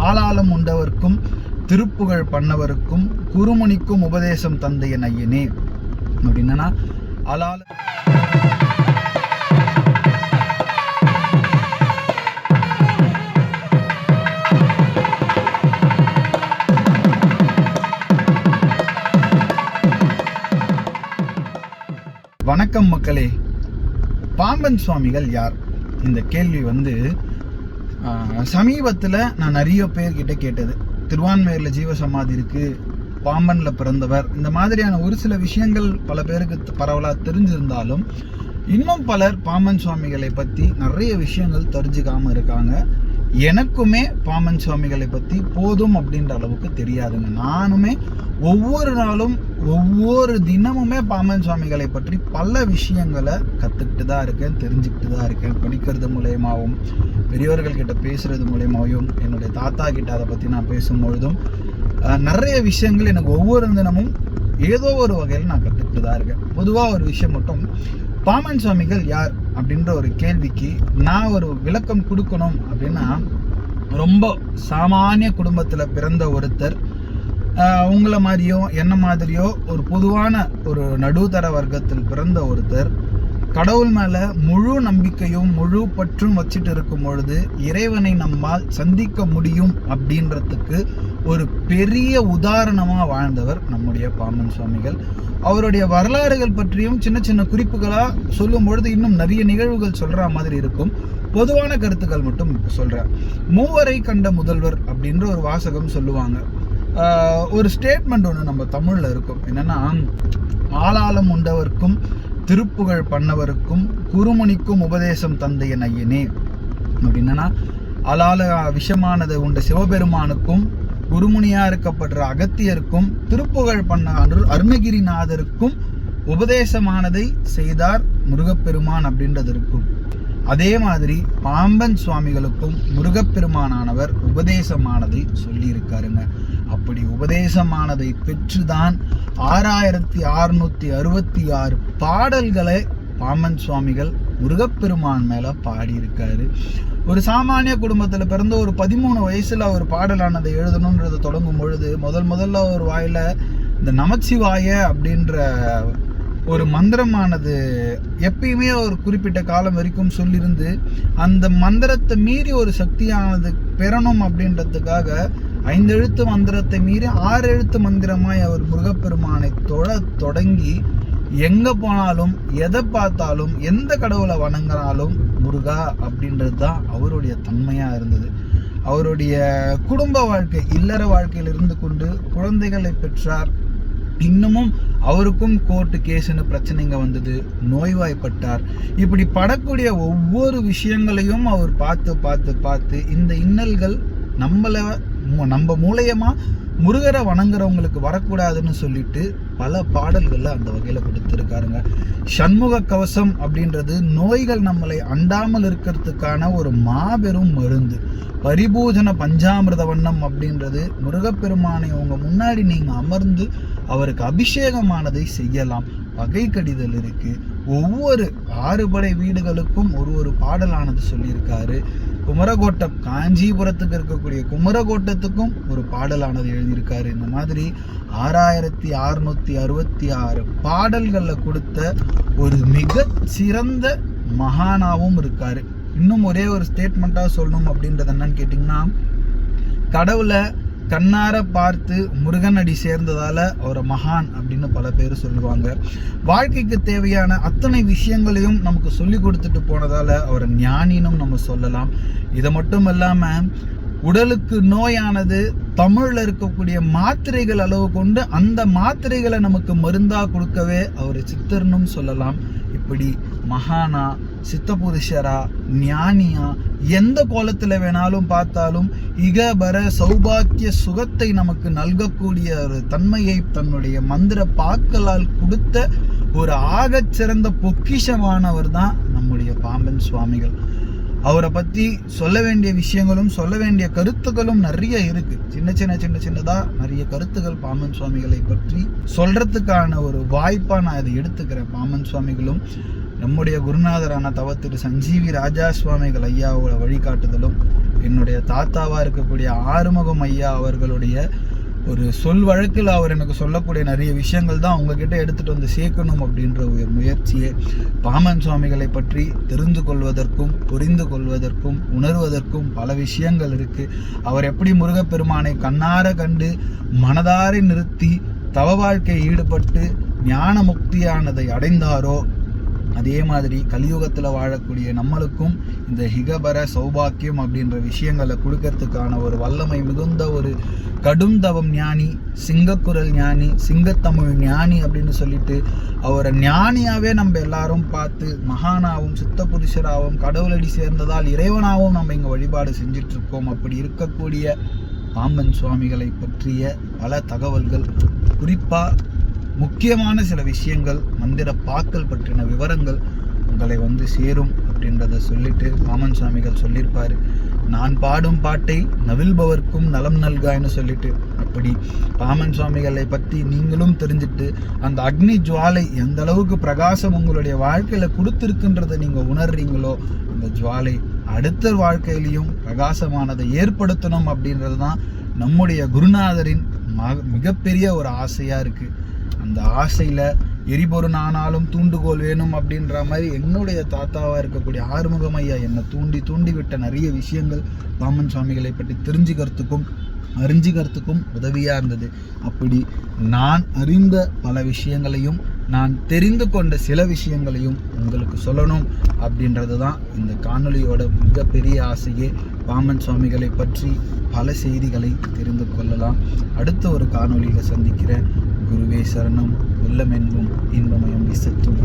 ஆளாளம் உண்டவர்க்கும் திருப்புகழ் பண்ணவருக்கும் குருமுனிக்கும் உபதேசம் தந்தைய ஐயனே. அப்படின்னா அலால வணக்கம் மக்களே. பாம்பன் சுவாமிகள் யார்? இந்த கேள்வி வந்து சமீபத்தில் நான் நிறைய பேர்கிட்ட கேட்டது. திருவான்மையூரில் ஜீவசமாதி இருக்குது பாம்பனில் பிறந்தவர். இந்த மாதிரியான ஒரு சில விஷயங்கள் பல பேருக்கு பரவலாக தெரிஞ்சிருந்தாலும் இன்னும் பலர் பாம்பன் சுவாமிகளை பற்றி நிறைய விஷயங்கள் தெரிஞ்சுக்காமல் இருக்காங்க. எனக்குமே பாமன் சுவாமிகளை பற்றி போதும் அப்படின்ற அளவுக்கு தெரியாதுங்க. நானுமே ஒவ்வொரு நாளும் ஒவ்வொரு தினமுமே பாமன் சுவாமிகளை பற்றி பல விஷயங்களை கற்றுக்கிட்டு தான் இருக்கேன் தெரிஞ்சுக்கிட்டு தான் இருக்கேன். படிக்கிறது மூலயமாவும் பெரியவர்கள்கிட்ட பேசுகிறது பேசுறது மூலயமாவும் என்னுடைய தாத்தா கிட்ட அதை பற்றி நான் பேசும்பொழுதும் நிறைய விஷயங்கள் எனக்கு ஒவ்வொரு தினமும் ஏதோ ஒரு வகையில் நான் கற்றுக்கிட்டு தான் இருக்கேன். பொதுவாக ஒரு விஷயம் மட்டும் பாமன் சுவாமிகள் யார் அப்படின்ற ஒரு கேள்விக்கு நான் ஒரு விளக்கம் கொடுக்கணும் அப்படின்னா ரொம்ப சாமானிய குடும்பத்தில் பிறந்த ஒருத்தர் உங்களை மாதிரியோ என்ன மாதிரியோ ஒரு பொதுவான ஒரு நடுத்தர வர்க்கத்தில் பிறந்த ஒருத்தர் கடவுள் மேலே முழு நம்பிக்கையும் முழு பற்றும் வச்சுட்டு இருக்கும் பொழுது இறைவனை நம்மால் சந்திக்க முடியும் அப்படின்றதுக்கு ஒரு பெரிய உதாரணமாக வாழ்ந்தவர் நம்முடைய பாமன் சுவாமிகள். அவருடைய வரலாறுகள் பற்றியும் சின்ன சின்ன குறிப்புகளா சொல்லும் பொழுது இன்னும் நிறைய நிகழ்வுகள் சொல்கிற மாதிரி இருக்கும். பொதுவான கருத்துக்கள் மட்டும் சொல்றேன் மூவரை கண்ட முதல்வர் அப்படின்ற ஒரு வாசகம் சொல்லுவாங்க. ஒரு ஸ்டேட்மெண்ட் ஒன்று நம்ம தமிழ்ல இருக்கும். என்னன்னா ஆளாளம் உண்டவர்க்கும் திருப்புகழ் பண்ணவருக்கும் குருமுனிக்கும் உபதேசம் தந்தைய ஐயனே. அப்படின்னா அலால விஷமானது உண்ட சிவபெருமானுக்கும் குருமுனியா இருக்கப்படுற அகத்தியருக்கும் திருப்புகழ் பண்ண அரு அருணகிரிநாதருக்கும் உபதேசமானதை செய்தார் முருகப்பெருமான் அப்படின்றது இருக்கும் அதே மாதிரி பாம்பன் சுவாமிகளுக்கும் முருகப்பெருமானானவர் உபதேசமானதை சொல்லியிருக்காருங்க. அப்படி உபதேசமானதை பெற்றுதான் ஆறாயிரத்தி அறுநூத்தி அறுபத்தி ஆறு பாடல்களை பாம்பன் சுவாமிகள் முருகப்பெருமான் மேல பாடியிருக்காரு. ஒரு சாமானிய குடும்பத்தில் பிறந்த ஒரு பதிமூணு வயசில் அவர் பாடலானதை எழுதணுன்றது தொடங்கும் பொழுது முதல் முதல்ல ஒரு வாயில் இந்த நமச்சிவாய அப்படின்ற ஒரு மந்திரமானது எப்பயுமே ஒரு குறிப்பிட்ட காலம் வரைக்கும் சொல்லியிருந்து அந்த மந்திரத்தை மீறி ஒரு சக்தியானது பெறணும் அப்படின்றதுக்காக ஐந்தெழுத்து மந்திரத்தை மீறி ஆறு எழுத்து மந்திரமாய் அவர் முருகப்பெருமானை தொழ தொடங்கி எங்க போனாலும் எதை பார்த்தாலும் எந்த கடவுளை வணங்கினாலும் முருகா அப்படின்றது தான் அவருடைய தன்மையா இருந்தது. அவருடைய குடும்ப வாழ்க்கை இல்லற வாழ்க்கையில் இருந்து கொண்டு குழந்தைகளை பெற்றார். இன்னமும் அவருக்கும் கோர்ட்டு கேஸ்னு பிரச்சனைங்க வந்தது. நோய்வாய்ப்பட்டார். இப்படி படக்கூடிய ஒவ்வொரு விஷயங்களையும் அவர் பார்த்து பார்த்து பார்த்து இந்த இன்னல்கள் நம்மளை நம்ம மூலயமா முருகரை வணங்குறவங்களுக்கு வரக்கூடாதுன்னு சொல்லிட்டு பல பாடல்கள்ல அந்த வகையில் கொடுத்துருக்காருங்க. சண்முக கவசம் அப்படின்றது நோய்கள் நம்மளை அண்டாமல் இருக்கிறதுக்கான ஒரு மாபெரும் மருந்து. பரிபூஜன பஞ்சாமிரத வண்ணம் அப்படின்றது முருகப்பெருமானை உங்க முன்னாடி நீங்க அமர்ந்து அவருக்கு அபிஷேகமானதை செய்யலாம். வகை கடிதல் இருக்கு. ஒவ்வொரு ஆறுபடை வீடுகளுக்கும் ஒரு ஒரு பாடலானது சொல்லியிருக்காரு. குமரகோட்டம் காஞ்சிபுரத்துக்கு இருக்கக்கூடிய குமரகோட்டத்துக்கும் ஒரு பாடலானது எழுதியிருக்காரு. இந்த மாதிரி ஆறாயிரத்தி அறுநூத்தி அறுபத்தி ஆறு பாடல்களில் கொடுத்த ஒரு மிக சிறந்த மகானாவும் இருக்காரு. இன்னும் ஒரே ஒரு ஸ்டேட்மெண்ட்டாக சொல்லணும் அப்படின்றது என்னன்னு கேட்டிங்கன்னா கடவுளை கண்ணார பார்த்து முருகன் அடி சேர்ந்ததால அவரை மகான் அப்படின்னு பல பேர் சொல்லுவாங்க. வாழ்க்கைக்கு தேவையான அத்தனை விஷயங்களையும் நமக்கு சொல்லி கொடுத்துட்டு போனதால அவரை ஞானினும் நம்ம சொல்லலாம். இதை மட்டும் இல்லாம உடலுக்கு நோயானது தமிழில் இருக்கக்கூடிய மாத்திரைகள் அளவு கொண்டு அந்த மாத்திரைகளை நமக்கு மருந்தா கொடுக்கவே அவர் சித்தர்னும் சொல்லலாம். இப்படி மகானா சித்த புருஷரா ஞானியா எந்த கோலத்தில் வேணாலும் பார்த்தாலும் இகபர சௌபாக்கிய சுகத்தை நமக்கு நல்கக்கூடிய ஒரு தன்மையை தன்னுடைய மந்திர பாக்களால் கொடுத்த ஒரு ஆகச்சிறந்த பொக்கிஷமானவர் தான் நம்முடைய பாம்பன் சுவாமிகள். அவரை பற்றி சொல்ல வேண்டிய விஷயங்களும் சொல்ல வேண்டிய கருத்துக்களும் நிறைய இருக்கு. சின்ன சின்ன சின்ன சின்னதாக நிறைய கருத்துக்கள் பாம்பன் சுவாமிகளை பற்றி சொல்றதுக்கான ஒரு வாய்ப்பாக நான் அதை எடுத்துக்கிறேன் பாம்பன் சுவாமிகளும். நம்முடைய குருநாதரான தவ திரு சஞ்சீவி ராஜா சுவாமிகள் ஐயாவோட வழிகாட்டுதலும் என்னுடைய தாத்தாவாக இருக்கக்கூடிய ஆறுமுகம் ஐயா அவர்களுடைய ஒரு சொல் வழக்கில் அவர் எனக்கு சொல்லக்கூடிய நிறைய விஷயங்கள் தான் உங்ககிட்ட எடுத்துட்டு வந்து சேர்க்கணும் அப்படின்ற ஒரு முயற்சியை பாமன் சுவாமிகளை பற்றி தெரிந்து கொள்வதற்கும் புரிந்து கொள்வதற்கும் உணர்வதற்கும் பல விஷயங்கள் இருக்கு. அவர் எப்படி முருகப்பெருமானை கண்ணார கண்டு மனதாரை நிறுத்தி தவ வாழ்க்கையில் ஈடுபட்டு ஞான முக்தியானதை அடைந்தாரோ அதே மாதிரி கலியுகத்தில் வாழக்கூடிய நம்மளுக்கும் இந்த ஹிகபர சௌபாக்கியம் அப்படின்ற விஷயங்களை கொடுக்கறதுக்கான ஒரு வல்லமை மிகுந்த ஒரு கடும் தவம் ஞானி சிங்கக்குரல் ஞானி சிங்கத்தமிழ் ஞானி அப்படின்னு சொல்லிட்டு அவரை ஞானியாகவே நம்ம எல்லாரும் பார்த்து மகானாவும் சித்த புருஷராகவும் கடவுளடி சேர்ந்ததால் இறைவனாகவும் நம்ம இங்கே வழிபாடு செஞ்சிட்ருக்கோம். அப்படி இருக்கக்கூடிய பாம்பன் சுவாமிகளை பற்றிய பல தகவல்கள். குறிப்பாக முக்கியமான சில விஷயங்கள் மந்திர பாக்கள் பற்றின விவரங்கள் உங்களை வந்து சேரும் அப்படின்றத சொல்லிட்டு பாமன் சுவாமிகள் சொல்லியிருப்பார். நான் பாடும் பாட்டை நவிழ்பவர்க்கும் நலம் நல்காய்னு சொல்லிட்டு அப்படி பாமன் சுவாமிகளை பற்றி நீங்களும் தெரிஞ்சுட்டு அந்த அக்னி ஜுவாலை எந்த அளவுக்கு பிரகாசம் உங்களுடைய வாழ்க்கையில் கொடுத்துருக்குன்றதை நீங்கள் உணர்றீங்களோ அந்த ஜுவாலை அடுத்த வாழ்க்கையிலையும் பிரகாசமானதை ஏற்படுத்தணும் அப்படின்றது தான் நம்முடைய குருநாதரின் மக- மிகப்பெரிய ஒரு ஆசையாக இருக்குது அந்த ஆசையில் எரிபொருள் ஆனாலும் தூண்டுகோல் வேணும் அப்படின்ற மாதிரி என்னுடைய தாத்தாவாக இருக்கக்கூடிய ஆறுமுகம் ஐயா என்னை தூண்டி தூண்டி விட்ட நிறைய விஷயங்கள் பாமன் சுவாமிகளை பற்றி தெரிஞ்சுக்கிறதுக்கும் அறிஞ்சுக்கிறதுக்கும் உதவியாக இருந்தது. அப்படி நான் அறிந்த பல விஷயங்களையும் நான் தெரிந்து கொண்ட சில விஷயங்களையும் உங்களுக்கு சொல்லணும் அப்படின்றது தான் இந்த காணொலியோட மிகப்பெரிய ஆசையே. பாமன் சுவாமிகளை பற்றி பல செய்திகளை தெரிந்து கொள்ளலாம். அடுத்த ஒரு காணொலியில் சந்திக்கிறேன். குருவே சரணம் உள்ளமென்பும் இன்பமயம் விசத்தும்